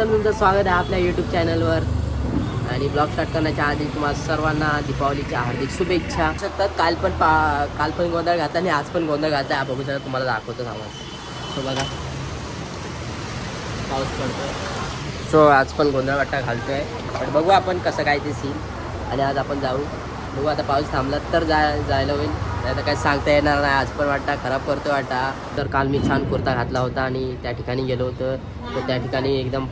सर्वप्रथम तुमचं स्वागत आहे आपल्या यूट्यूब चॅनलवर आणि ब्लॉग स्टार्ट करण्याच्या आधी तुम्हाला सर्वांना दीपावलीच्या हार्दिक शुभेच्छा. तर काल पण पा काल पण गोंधळ घातला आणि आज पण गोंधळ घातला आहे. बघू शकता तुम्हाला दाखवतो सामान सो बघा. पाऊस पडतो सो आज पण गोंधळ वाटा आहे पण बघू आपण कसं काय ते सीन आणि आज आपण जाऊ. बघू आता पाऊस थांबला तर जाय जायला होईल. नाही तर काही सांगता येणार नाही. आज पण वाटता खराब करतो वाटा. तर काल मी छान कुर्ता घातला होता आणि त्या ठिकाणी गेलो होतं. तर त्या ठिकाणी एकदम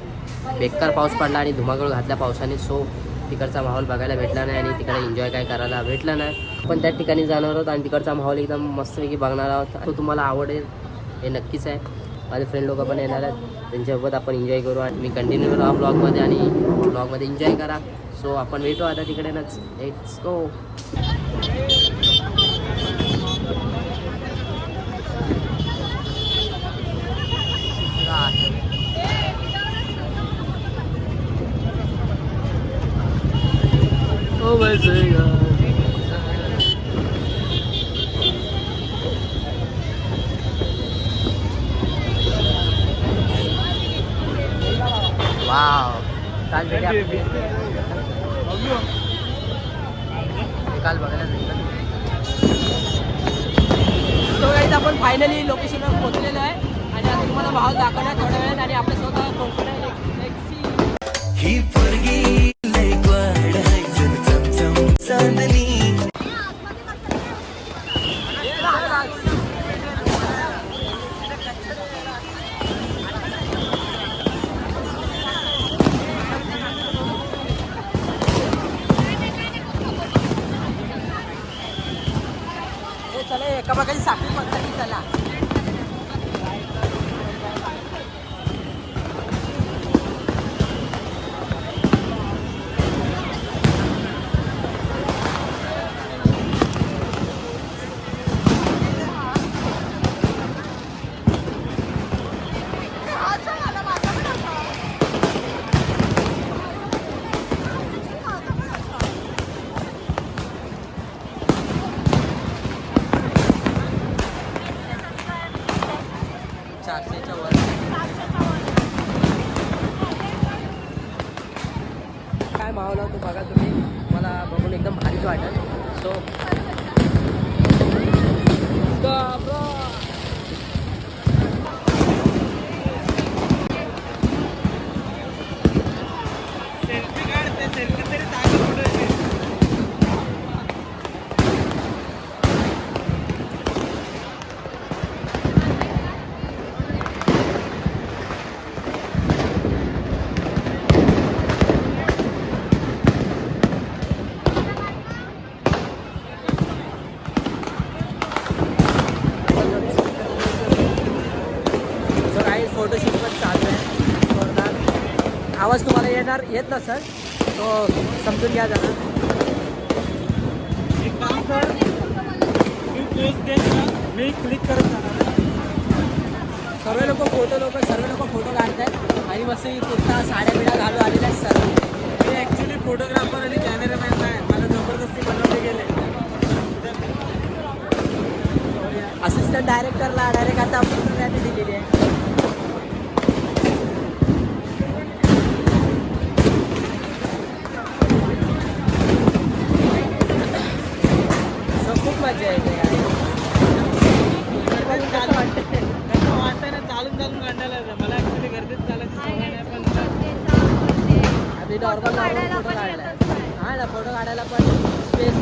बेकार पाऊस पडला आणि धुमाकूळ घातल्या पावसाने. सो तिकडचा माहोल बघायला भेटला नाही आणि तिकडे एन्जॉय काय करायला भेटला नाही. पण त्या ठिकाणी जाणार आहोत आणि तिकडचा माहोल एकदम मस्तपैकी बघणार आहोत तो तुम्हाला आवडेल हे नक्कीच आहे. माझे फ्रेंड लोक पण येणार आहेत. त्यांच्यासोबत आपण एन्जॉय करू आणि मी कंटिन्यू राहा ब्लॉगमध्ये आणि ब्लॉगमध्ये एन्जॉय करा. सो आपण भेटू आता तिकडेनच लेट्स गो God. वाव. काल काल बघायला भेटलं तो गाईज आपण फायनली लोकेशनवर पोहोचलेलो आहे. आणि आता तुम्हाला भाव दाखवणार थोड्या वेळात आणि आपल्या स्वतः कोकण. ही चमचम चारशेच्या वर. काय माहोल तो बघा तुम्ही? मला बघून एकदम भारीच वाटेल. सो सो आवाज तुम्हाला येणार येत नसेल तो समजून घ्या जरा. एक काम कर पोस्ट ना मी क्लिक करत जाणार सर्व लोक फोटो लोक सर्व लोक फोटो काढत आहेत आणि मस्त ही कुर्ता साड्या बिड्या घालून आलेल्या आहेत सर्व. मी ॲक्च्युली फोटोग्राफर आणि कॅमेरामॅन नाही मला जबरदस्ती बनवले गेले. असिस्टंट डायरेक्टरला डायरेक्ट आता आपण दिलेली आहे. हा ना फोटो काढायला पण स्पेस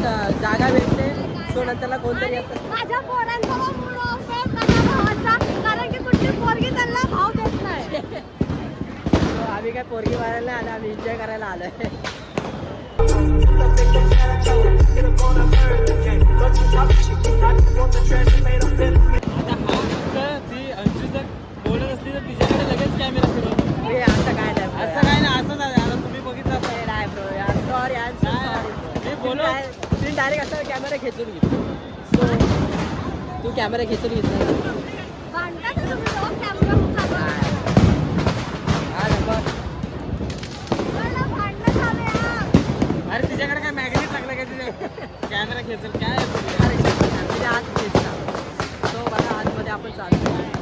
जागा भेटते. सो नंतरला कोणतरी माझ्या पोरांचा व मूड ऑफ आहे माझ्या भावाचा कारण की कुठली पोरगी त्यांना भाव देत नाही. So, आम्ही काय पोरगी मारायला आलो आम्ही एन्जॉय करायला आलोय. तुम्ही डायरेक्ट असं कॅमेरा खेचून घेतो तू कॅमेरा खेचून घेतला. अरे तिच्याकडे काय मॅग्नेट लागलं का तिच्या कॅमेरा खेचेल काय? आहे तुझं? अरे, म्हणजे आत खेचला सो बघा आतमध्ये आपण चालतो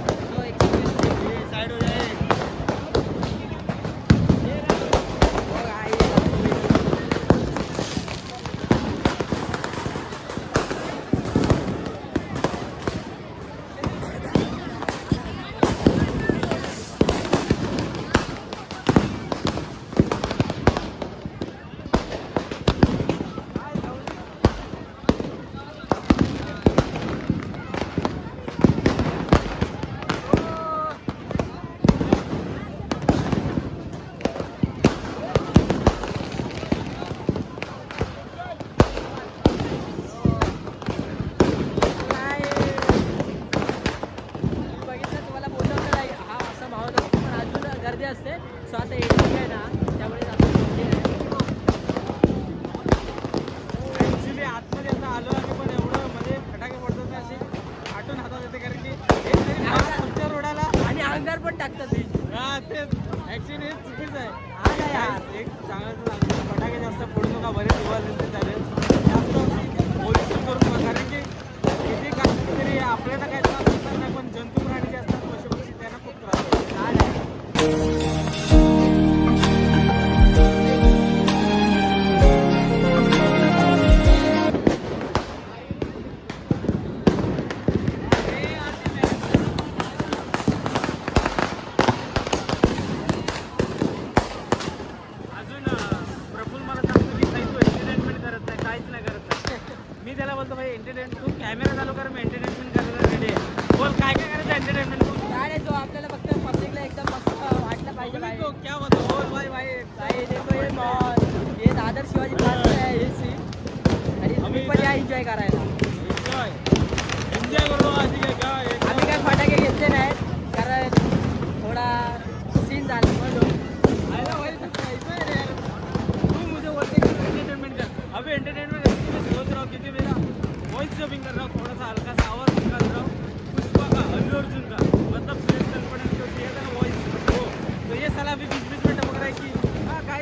ऍक्च्युली चुकीच आहे. हा काय एक चांगलं फटाके जास्त फोडू नका बरेच दिवस चालेल जास्त